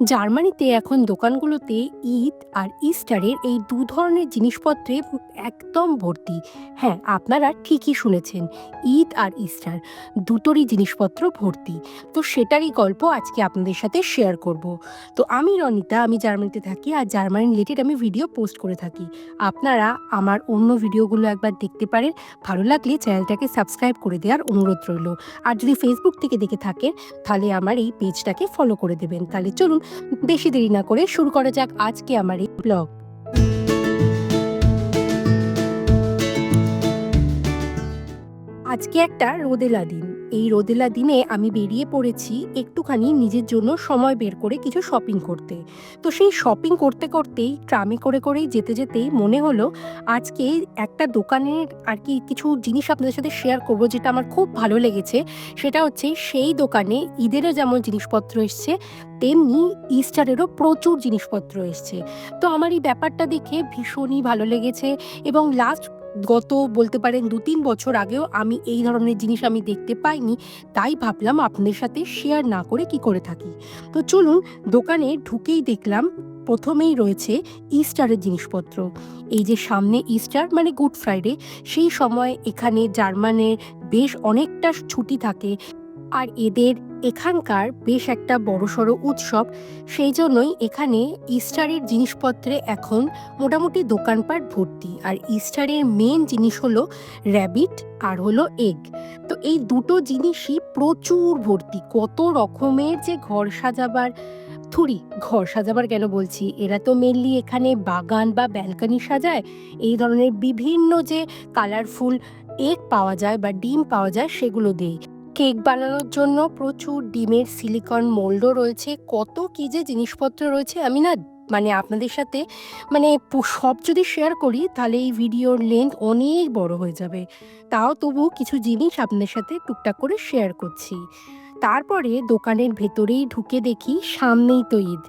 জার্মানিতে এখন দোকানগুলোতে ঈদ আর ইস্টারের এই দু ধরনের জিনিসপত্রে একদম ভর্তি। হ্যাঁ আপনারা ঠিকই শুনেছেন, ঈদ আর ইস্টার দুটোরই জিনিসপত্র ভর্তি। তো সেটারই গল্প আজকে আপনাদের সাথে শেয়ার করব। তো আমি রনিতা, আমি জার্মানিতে থাকি আর জার্মানি রিলেটেড আমি ভিডিও পোস্ট করে থাকি। আপনারা আমার অন্য ভিডিওগুলো একবার দেখতে পারেন। ভালো লাগলে চ্যানেলটাকে সাবস্ক্রাইব করে দেওয়ার অনুরোধ রইল। আর যদি ফেসবুক থেকে দেখে থাকেন, তাহলে আমার এই পেজটাকে ফলো করে দেবেন। তাহলে চলুন বেশি দেরি না করে শুরু করা যাক আজকে আমার এই ব্লগ। আজকে একটা রোদেলা দিন। এই রোদেলা দিনে আমি বেরিয়ে পড়েছি একটুখানি নিজের জন্য সময় বের করে কিছু শপিং করতে। তো সেই শপিং করতে করতেই ট্রামে করে করেই যেতে যেতেই মনে হলো আজকে একটা দোকানের আর কি কিছু জিনিস আপনাদের সাথে শেয়ার করব যেটা আমার খুব ভালো লেগেছে। সেটা হচ্ছে সেই দোকানে ঈদেরও যেমন জিনিসপত্র এসছে, তেমনি ইস্টারেরও প্রচুর জিনিসপত্র এসছে। তো আমার এই ব্যাপারটা দেখে ভীষণই ভালো লেগেছে এবং লাস্ট গত বলতে পারেন দু তিন বছর আগেও আমি এই ধরনের জিনিস আমি দেখতে পাইনি, তাই ভাবলাম আপনাদের সাথে শেয়ার না করে কি করে থাকি। তো চলুন দোকানে ঢুকেই দেখলাম প্রথমেই রয়েছে ইস্টারের জিনিসপত্র। এই যে সামনে ইস্টার মানে গুড ফ্রাইডে সেই সময় এখানে জার্মানের বেশ অনেকটা ছুটি থাকে। আর এদের এখানকার বেশ একটা বড়সড় উৎসব। সেই জন্যই এখানে ইস্টারের জিনিসপত্রে এখন মোটামুটি দোকানপাট ভর্তি। আর ইস্টারের মেন জিনিস হলো র্যাবিট আর হলো এগ তো এই দুটো জিনিসই প্রচুর ভর্তি। কত রকমের যে ঘর সাজাবার থুরি, ঘর সাজাবার কেন বলছি? এরা তো মেনলি এখানে বাগান বা ব্যালকনি সাজায়। এই ধরনের বিভিন্ন যে কালারফুল এগ পাওয়া যায় বা ডিম পাওয়া যায় সেগুলো দেয় কেক বানানোর জন্য প্রচুর ডিমের সিলিকন মোল্ডও রয়েছে। কত কী যে জিনিসপত্র রয়েছে। আমি না মানে আপনাদের সাথে মানে সব যদি শেয়ার করি, তাহলে এই ভিডিওর লেন্থ অনেক বড় হয়ে যাবে। তাও তবু কিছু জিনিস আপনাদের সাথে টুকটাক করে শেয়ার করছি। তারপরে দোকানের ভেতরেই ঢুকে দেখি সামনেই তো ঈদ।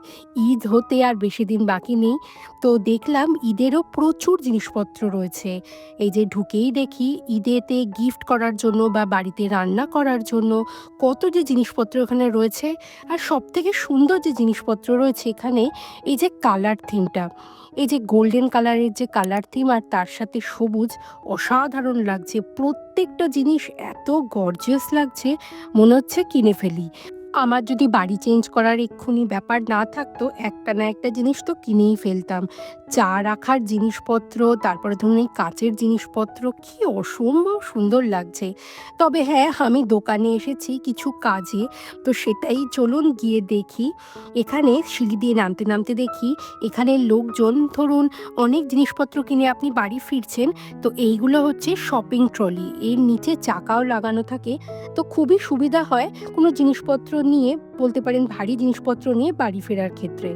ঈদ হতে আর বেশি দিন বাকি নেই। তো দেখলাম ঈদেরও প্রচুর জিনিসপত্র রয়েছে। এই যে ঢুকেই দেখি ঈদেতে গিফট করার জন্য বা বাড়িতে রান্না করার জন্য কত যে জিনিসপত্র এখানে রয়েছে। আর সব থেকে সুন্দর যে জিনিসপত্র রয়েছে এখানে এই যে কালার থিমটা এই যে গোল্ডেন কালারের যে কালার থিম আর তার সাথে সবুজ অসাধারণ লাগছে। প্রত্যেকটা জিনিস এত গর্জিয়াস লাগছে। মনে হচ্ছে কিনে ফেলি। আমার যদি বাড়ি চেঞ্জ করার এক্ষুনি ব্যাপার না থাকতো, একটা না একটা জিনিস তো কিনেই ফেলতাম। চা রাখার জিনিসপত্র, তারপরে ধরুন এই কাচের জিনিসপত্র, কি অসম্ভব সুন্দর লাগছে। তবে হ্যাঁ আমি দোকানে এসেছি কিছু কাজে, তো সেটাই চলুন গিয়ে দেখি। এখানে সিঁড়ি দিয়ে নামতে নামতে দেখি, এখানে লোকজন ধরুন অনেক জিনিসপত্র কিনে আপনি বাড়ি ফিরছেন, তো এইগুলো হচ্ছে শপিং ট্রলি এর নিচে চাকাও লাগানো থাকে। তো খুবই সুবিধা হয়, কোনো জিনিসপত্র নিয়ে বলতে পারেন ভারী জিনিসপত্র নিয়ে বাড়ি ফেরার ক্ষেত্রে।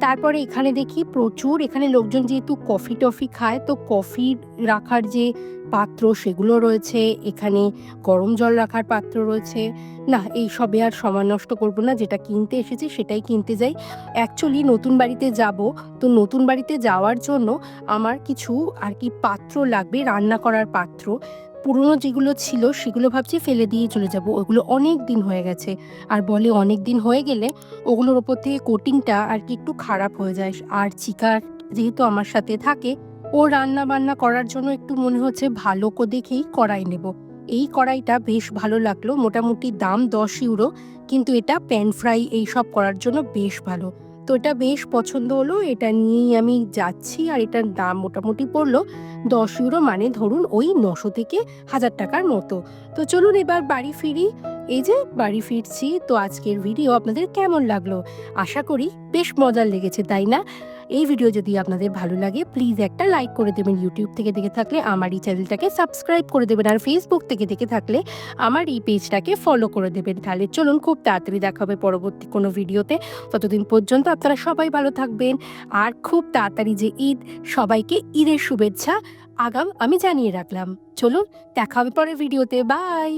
তারপরে এখানে দেখি প্রচুর, এখানে লোকজন যেহেতু কফি টফি খায়, তো কফি রাখার যে পাত্র সেগুলো রয়েছে, এখানে গরম জল রাখার পাত্র রয়েছে। না, এই সবে আর সময় নষ্ট করব না, যেটা কিনতে এসেছি সেটাই কিনতে যাই। অ্যাকচুয়ালি নতুন বাড়িতে যাব, তো নতুন বাড়িতে যাওয়ার জন্য আমার কিছু আর কি পাত্র লাগবে, রান্না করার পাত্র। পুরনো যেগুলো ছিল, সেগুলো ভাবছি ফেলে দিয়ে চলে যাব। ওগুলো অনেক দিন হয়ে গেছে। আর বলে অনেক দিন হয়ে গেলে ওগুলোর ওপর থেকে কোটিংটা আর কি একটু খারাপ হয়ে যায়। আর চিকার যেহেতু আমার সাথে থাকে, ও রান্না বান্না করার জন্য একটু মনে হচ্ছে ভালো করে দেখেই কড়াই নেব। এই কড়াইটা বেশ ভালো লাগল। মোটামুটি দাম দশ ইউরো, কিন্তু এটা প্যান ফ্রাই এই সব করার জন্য বেশ ভালো। তো এটা বেশ পছন্দ হলো, এটা নিয়েই আমি যাচ্ছি আর এটার দাম মোটামুটি পড়ল দশ ইউরো মানে ধরুন ওই নশো থেকে হাজার টাকার মতো। তো চলুন এবার বাড়ি ফিরি। এই যে বাড়ি ফিরছি, তো আজকের ভিডিও আপনাদের কেমন লাগল? আশা করি বেশ মজার লেগেছে, তাই না? এই ভিডিও যদি আপনাদের ভালো লাগে প্লিজ একটা লাইক করে দেবেন ইউটিউব থেকে দেখে থাকলে, আমার এই চ্যানেলটাকে সাবস্ক্রাইব করে দেবেন আর ফেসবুক থেকে দেখে থাকলে, আমার এই পেজটাকে ফলো করে দেবেন। তাহলে চলুন খুব তাড়াতাড়ি দেখা হবে পরবর্তী কোনো ভিডিওতে ততদিন পর্যন্ত আপনারা সবাই ভালো থাকবেন আর খুব তাড়াতাড়ি যে ঈদ, সবাইকে ঈদের শুভেচ্ছা, আগাম আমি জানিয়ে রাখলাম। চলুন, দেখা হবে পরের ভিডিওতে বাই